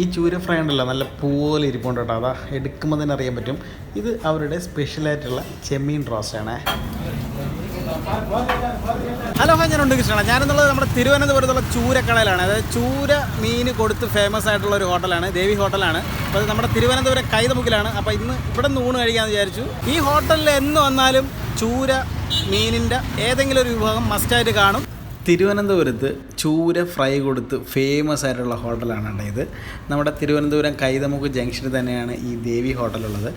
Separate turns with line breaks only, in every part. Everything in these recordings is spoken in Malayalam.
ഈ ചൂര ഫ്രൈ ഉണ്ടല്ലോ നല്ല പൂപോലെ ഇരിപ്പുണ്ട് കേട്ടോ. അതാ എടുക്കുമ്പോൾ തന്നെ അറിയാൻ പറ്റും. ഇത് അവരുടെ സ്പെഷ്യലായിട്ടുള്ള ചെമ്മീൻ റോസ്റ്റാണ്. ഹലോ ഹാ ഞാനുണ്ട് കൃഷ്ണ ഞാനെന്നുള്ളത് നമ്മുടെ തിരുവനന്തപുരത്തുള്ള ചൂരക്കടയിലാണ്. അതായത് ചൂര മീൻ കൊടുത്ത് ഫേമസ് ആയിട്ടുള്ള ഒരു ഹോട്ടലാണ് ദേവി ഹോട്ടലാണ്. അപ്പോൾ നമ്മുടെ തിരുവനന്തപുരം കൈതമുക്കിലാണ്. അപ്പോൾ ഇന്ന് ഇവിടെ നിന്ന് ഊണ് കഴിക്കാമെന്ന് വിചാരിച്ചു. ഈ ഹോട്ടലിൽ എന്ന് വന്നാലും ചൂര മീനിന്റെ ഏതെങ്കിലും ഒരു വിഭാഗം മസ്റ്റായിട്ട് കാണും. തിരുവനന്തപുരത്ത് ചൂര ഫ്രൈ കൊടുത്ത് ഫേമസ് ആയിട്ടുള്ള ഹോട്ടലാണ് ഇത്. നമ്മുടെ തിരുവനന്തപുരം കൈതമുക്ക് ജംഗ്ഷനിൽ തന്നെയാണ് ഈ ദേവി ഹോട്ടലുള്ളത്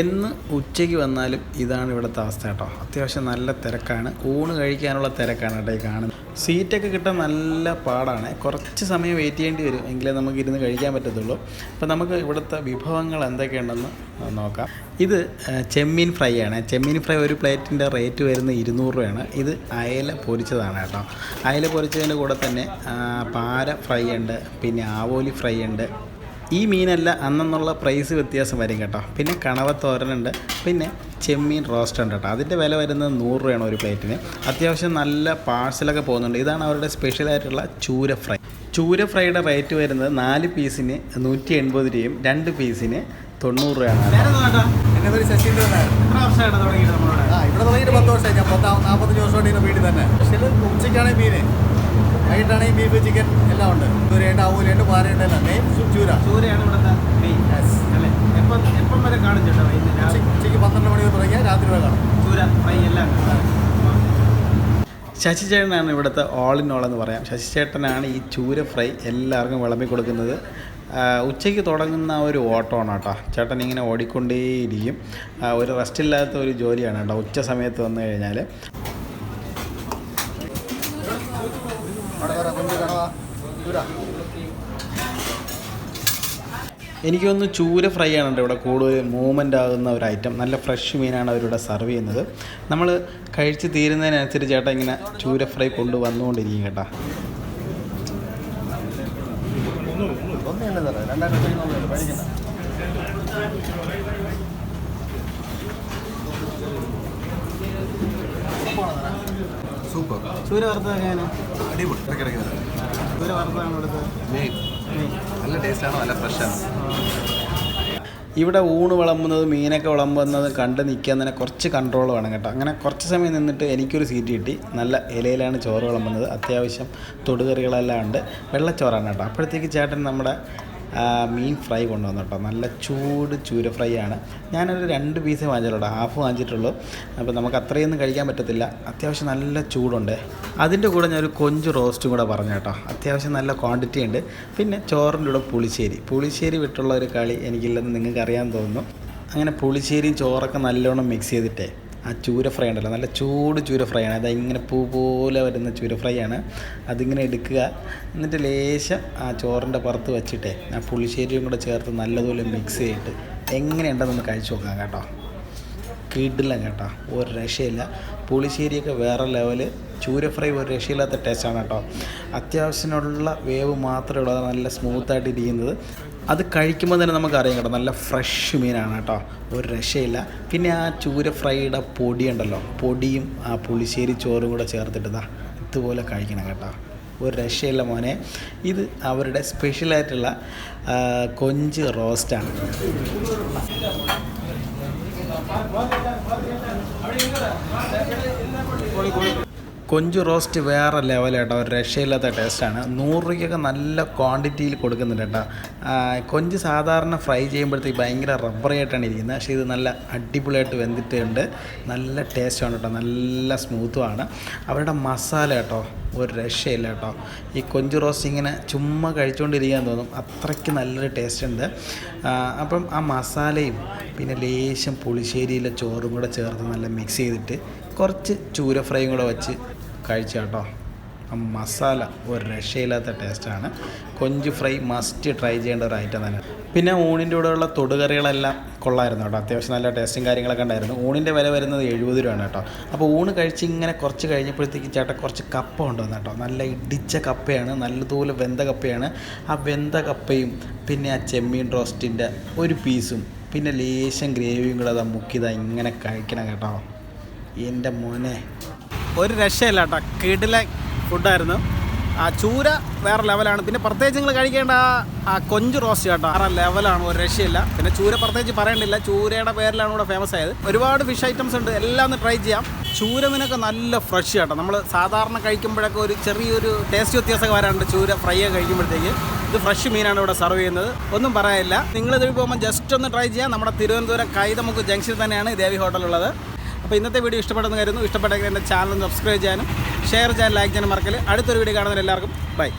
എന്ന് ഉച്ചയ്ക്ക് വന്നാലും ഇതാണ് ഇവിടുത്തെ അവസ്ഥ കേട്ടോ. അത്യാവശ്യം നല്ല തിരക്കാണ്. ഊണ് കഴിക്കാനുള്ള തിരക്കാണ് കേട്ടോ ഈ കാണുന്നത്. സീറ്റൊക്കെ കിട്ടാൻ നല്ല പാടാണ്. കുറച്ച് സമയം വെയിറ്റ് ചെയ്യേണ്ടി വരും. എങ്കിലേ നമുക്ക് ഇരുന്ന് കഴിക്കാൻ പറ്റത്തുള്ളൂ. അപ്പോൾ നമുക്ക് ഇവിടുത്തെ വിഭവങ്ങൾ എന്തൊക്കെയുണ്ടെന്ന് നോക്കാം. ഇത് ചെമ്മീൻ ഫ്രൈ ആണ് ചെമ്മീൻ ഫ്രൈ ഒരു പ്ലേറ്റിന്റെ റേറ്റ് വരുന്നത് ഇരുന്നൂറ് രൂപയാണ്. ഇത് അയല പൊരിച്ചതാണ് കേട്ടോ. അയല പൊരിച്ചതിന്റെ കൂടെ തന്നെ പാര ഫ്രൈ ഉണ്ട് പിന്നെ ആവോലി ഫ്രൈ ഉണ്ട്. ഈ മീനല്ല അന്നെന്നുള്ള പ്രൈസ് വ്യത്യാസം വരും കേട്ടോ. പിന്നെ കണവത്തോരനുണ്ട് പിന്നെ ചെമ്മീൻ റോസ്റ്റ് ഉണ്ട് കേട്ടോ. അതിന്റെ വില വരുന്നത് നൂറ് രൂപയാണ് ഒരു പ്ലേറ്റിന്. അത്യാവശ്യം നല്ല പാഴ്സലൊക്കെ പോകുന്നുണ്ട്. ഇതാണ് അവരുടെ സ്പെഷ്യലായിട്ടുള്ള ചൂര ഫ്രൈ. ചൂര ഫ്രൈയുടെ റേറ്റ് വരുന്നത് നാല് പീസിന് നൂറ്റി എൺപത് രൂപയും രണ്ട് പീസിന് തൊണ്ണൂറ് രൂപയാണ്.
പത്ത് വർഷമായി. ഞാൻ പത്ത് നാൽപ്പത്തഞ്ച് വർഷമായിട്ട് ഇതിന്റെ വീട്ടിൽ തന്നെ. പക്ഷേ ഉച്ചയ്ക്കാണെങ്കിൽ മീൻ വൈകിട്ടാണെങ്കിൽ ബീഫ് ചിക്കൻ എല്ലാം ഉണ്ട്. ചൂരയുണ്ട് ആവൂലുണ്ട് പാരയുണ്ട് എല്ലാം. മെയിൻ ചൂര.
ചൂരയാണ് ഇവിടുത്തെ മെയിൻ. അല്ലേ? എപ്പം എപ്പം വരെ കാണും ചേട്ടാ
ഉച്ചയ്ക്ക് ഉച്ചയ്ക്ക് പന്ത്രണ്ട് മണി തുടങ്ങിയാൽ രാത്രി വരെ കാണും.
ചൂര ഫ്രൈ എല്ലാം ശശി ചേട്ടനാണ് ഇവിടുത്തെ ഓൾ ഇൻ ഓൾ എന്ന് പറയാം. ശശി ചേട്ടനാണ് ഈ ചൂര ഫ്രൈ എല്ലാവർക്കും വിളമ്പി കൊടുക്കുന്നത്. ഉച്ചയ്ക്ക് തുടങ്ങുന്ന ഒരു ഓട്ടമാണ് കേട്ടോ ചേട്ടൻ ഇങ്ങനെ ഓടിക്കൊണ്ടേയിരിക്കും. ഒരു റെസ്റ്റ് ഇല്ലാത്ത ഒരു ജോലിയാണ് കേട്ടോ ഉച്ച സമയത്ത് വന്നു കഴിഞ്ഞാൽ എനിക്ക് ചൂര ഫ്രൈ ആണ് കേട്ടോ ഇവിടെ കൂടുതൽ മൂവ്മെന്റ് ആകുന്ന ഒരു ഐറ്റം. നല്ല ഫ്രഷ് മീനാണ് അവരിവിടെ സെർവ് ചെയ്യുന്നത്. നമ്മൾ കഴിച്ച് തീരുന്നതിനനുസരിച്ച് ചേട്ടാ ഇങ്ങനെ ചൂര ഫ്രൈ കൊണ്ടുവന്നുകൊണ്ടിരിക്കും കേട്ടോ.
ഒന്നും തന്നെ തരാം രണ്ടായിരത്തി കഴിയുന്നുള്ളൂ പേടിക്കണ്ട സൂപ്പർ
സൂര്യ വറുത്തത് എങ്ങനെയാണ്
അടിപൊളി ഇടയ്ക്കിടയ്ക്ക്
ചൂര വറുത്തതാണ് ഇവിടുത്തെ
നല്ല ടേസ്റ്റാണ് നല്ല ഫ്രഷാണ്
ഇവിടെ ഊണ് വിളമ്പുന്നത് മീനൊക്കെ വിളമ്പുന്നത് കണ്ട് നിൽക്കാൻ തന്നെ കുറച്ച് കൺട്രോൾ വേണം കേട്ടോ. അങ്ങനെ കുറച്ച് സമയം നിന്നിട്ട് എനിക്കൊരു സീറ്റ് കിട്ടി. നല്ല ഇലയിലാണ് ചോറ് വിളമ്പുന്നത്. അത്യാവശ്യം തൊടുകറികളെല്ലാം ഉണ്ട്. വെള്ളച്ചോറാണ് കേട്ടോ. അപ്പോഴത്തേക്ക് ചേട്ടൻ നമ്മുടെ മീൻ ഫ്രൈ കൊണ്ടുവന്നു കേട്ടോ. നല്ല ചൂട് ചൂര ഫ്രൈ ആണ്. ഞാനൊരു രണ്ട് പീസേ വാങ്ങിച്ചിട്ടുള്ളൂ ഹാഫ് വാങ്ങിച്ചിട്ടുള്ളൂ. അപ്പോൾ നമുക്ക് അത്രയൊന്നും കഴിക്കാൻ പറ്റത്തില്ല. അത്യാവശ്യം നല്ല ചൂടുണ്ട്. അതിന്റെ കൂടെ ഞാനൊരു കൊഞ്ച് റോസ്റ്റും കൂടെ പറഞ്ഞു കേട്ടോ. അത്യാവശ്യം നല്ല ക്വാണ്ടിറ്റി ഉണ്ട്. പിന്നെ ചോറിന്റെ കൂടെ പുളിശ്ശേരി. പുളിശ്ശേരി വിട്ടുള്ള ഒരു കളി എനിക്കില്ലെന്ന് നിങ്ങൾക്ക് അറിയാൻ തോന്നുന്നു. അങ്ങനെ പുളിശ്ശേരിയും ചോറൊക്കെ നല്ലോണം മിക്സ് ചെയ്തിട്ടേ ആ ചൂര ഫ്രൈ ഉണ്ടല്ലോ നല്ല ചൂട് ചൂര ഫ്രൈ ആണ്. അത് ഇങ്ങനെ പൂ പോലെ വരുന്ന ചൂര ഫ്രൈ ആണ്. അതിങ്ങനെ എടുക്കുക. എന്നിട്ട് ലേശം ആ ചോറിന്റെ പുറത്ത് വെച്ചിട്ടേ ആ പുളിശ്ശേരിയും കൂടെ ചേർത്ത് നല്ലതുപോലെ മിക്സ് ചെയ്തിട്ട് എങ്ങനെയുണ്ടെന്നൊന്ന് കഴിച്ചു നോക്കാം കേട്ടോ. കിടിലം കേട്ടോ. ഒരു രക്ഷയില്ല. പുളിശ്ശേരിയൊക്കെ വേറെ ലെവൽ ചൂര ഫ്രൈ ഒരു രക്ഷയില്ലാത്ത ടേസ്റ്റാണ് കേട്ടോ. അത്യാവശ്യത്തിനുള്ള വേവ് മാത്രമേ ഉള്ളൂ. അത് നല്ല സ്മൂത്തായിട്ട് ഇരിക്കുന്നത്. അത് കഴിക്കുമ്പോൾ തന്നെ നമുക്കറിയാം കേട്ടോ നല്ല ഫ്രഷ് മീനാണ് കേട്ടോ. ഒരു രക്ഷയില്ല. പിന്നെ ആ ചൂര ഫ്രൈയുടെ പൊടി ഉണ്ടല്ലോ പൊടിയും ആ പുളിശ്ശേരി ചോറും കൂടെ ചേർത്തിട്ടതാ ഇതാ ഇതുപോലെ കഴിക്കണം കേട്ടോ. ഒരു രക്ഷയില്ല മോനെ. ഇത് അവരുടെ സ്പെഷ്യലായിട്ടുള്ള കൊഞ്ച് റോസ്റ്റാണ് കൊഞ്ച് റോസ്റ്റ് വേറെ ലെവലേട്ടോ ഒരു രക്ഷയില്ലാത്ത ടേസ്റ്റാണ് നൂറ് രൂപയ്ക്കൊക്കെ നല്ല ക്വാണ്ടിറ്റിയിൽ കൊടുക്കുന്നുണ്ട് കേട്ടോ. കൊഞ്ച് സാധാരണ ഫ്രൈ ചെയ്യുമ്പോഴത്തേക്ക് ഭയങ്കര റബ്ബറായിട്ടാണ് ഇരിക്കുന്നത്. പക്ഷേ ഇത് നല്ല അടിപൊളിയായിട്ട് വെന്തിട്ടുണ്ട്. നല്ല ടേസ്റ്റാണ് കേട്ടോ. നല്ല സ്മൂത്തുമാണ് അവരുടെ മസാല കേട്ടോ ഒരു രക്ഷയില്ല കേട്ടോ. ഈ കൊഞ്ച് റോസ്റ്റ് ഇങ്ങനെ ചുമ്മാ കഴിച്ചുകൊണ്ടിരിക്കാൻ തോന്നും. അത്രയ്ക്ക് നല്ലൊരു ടേസ്റ്റ് ഉണ്ട്. അപ്പം ആ മസാലയും പിന്നെ ലേശം പുളിശ്ശേരിയിലെ ചോറും കൂടെ ചേർത്ത് നല്ല മിക്സ് ചെയ്തിട്ട് കുറച്ച് ചൂര ഫ്രൈയും കൂടെ വെച്ച് കഴിച്ച കേട്ടോ മസാല ഒരു രക്ഷയില്ലാത്ത ടേസ്റ്റാണ് കൊഞ്ച് ഫ്രൈ മസ്റ്റ് ട്രൈ ചെയ്യേണ്ട ഒരു ഐറ്റം തന്നെ. പിന്നെ ഊണിന്റെ കൂടെയുള്ള തൊടുകറികളെല്ലാം കൊള്ളായിരുന്നു കേട്ടോ അത്യാവശ്യം നല്ല ടേസ്റ്റും കാര്യങ്ങളൊക്കെ ഉണ്ടായിരുന്നു. ഊണിന്റെ വില വരുന്നത് എഴുപത് രൂപയാണ് കേട്ടോ അപ്പോൾ ഊണ് കഴിച്ച് ഇങ്ങനെ കുറച്ച് കഴിഞ്ഞപ്പോഴത്തേക്ക് ചേട്ടൻ കുറച്ച് കപ്പ കൊണ്ടുവന്നു കേട്ടോ നല്ല ഇടിച്ച കപ്പയാണ് നല്ലതുപോലെ വെന്ത കപ്പയാണ്. ആ വെന്ത കപ്പയും പിന്നെ ആ ചെമ്മീൻ റോസ്റ്റിന്റെ ഒരു പീസും പിന്നെ ലേശം ഗ്രേവിയും കൂടെ അതാ മുക്കിയതാ ഇങ്ങനെ കഴിക്കണം കേട്ടോ. എന്റെ മോനെ. ഒരു രക്ഷയില്ല കേട്ടോ. കിടിലെ
ഫുഡായിരുന്നു. ആ ചൂര വേറെ ലെവലാണ് പിന്നെ പ്രത്യേകിച്ച് നിങ്ങൾ കഴിക്കേണ്ട ആ- കൊഞ്ച് റോസ്റ്റ് കേട്ടോ. വേറെ ലെവലാണ് ഒരു രക്ഷയില്ല. പിന്നെ ചൂര പ്രത്യേകിച്ച് പറയണ്ടില്ല. ചൂരയുടെ പേരിലാണ് ഇവിടെ ഫേമസ് ആയത്. ഒരുപാട് ഫിഷ് ഐറ്റംസ് ഉണ്ട്. എല്ലാം ഒന്ന് ട്രൈ ചെയ്യാം. ചൂര മീനൊക്കെ നല്ല ഫ്രഷ് കേട്ടോ. നമ്മൾ സാധാരണ കഴിക്കുമ്പോഴൊക്കെ ഒരു ചെറിയൊരു ടേസ്റ്റ് വ്യത്യാസമൊക്കെ വരാറുണ്ട്. ചൂര ഫ്രൈ ഒക്കെ കഴിക്കുമ്പോഴത്തേക്ക്. ഇത് ഫ്രഷ് മീനാണ് ഇവിടെ സെർവ് ചെയ്യുന്നത്. ഒന്നും പറയാനില്ല. നിങ്ങൾ ഇതിൽ പോകുമ്പോൾ ജസ്റ്റ് ഒന്ന് ട്രൈ ചെയ്യാം. നമ്മുടെ തിരുവനന്തപുരം കൈതമുക്ക് ജംഗ്ഷനിൽ തന്നെയാണ്. ദേവി ഹോട്ടലുള്ളത് അപ്പോൾ ഇന്നത്തെ വീഡിയോ ഇഷ്ടപ്പെടുന്ന കരുതുന്നു ഇഷ്ടപ്പെട്ടെങ്കിൽ എന്റെ ചാനൽ സബ്സ്ക്രൈബ് ചെയ്യാനും ഷെയർ ചെയ്യാൻ ലൈക്ക് ചെയ്യാനും മറക്കൽ അടുത്തൊരു വീഡിയോ കാണുന്നവർ എല്ലാവർക്കും ബൈ.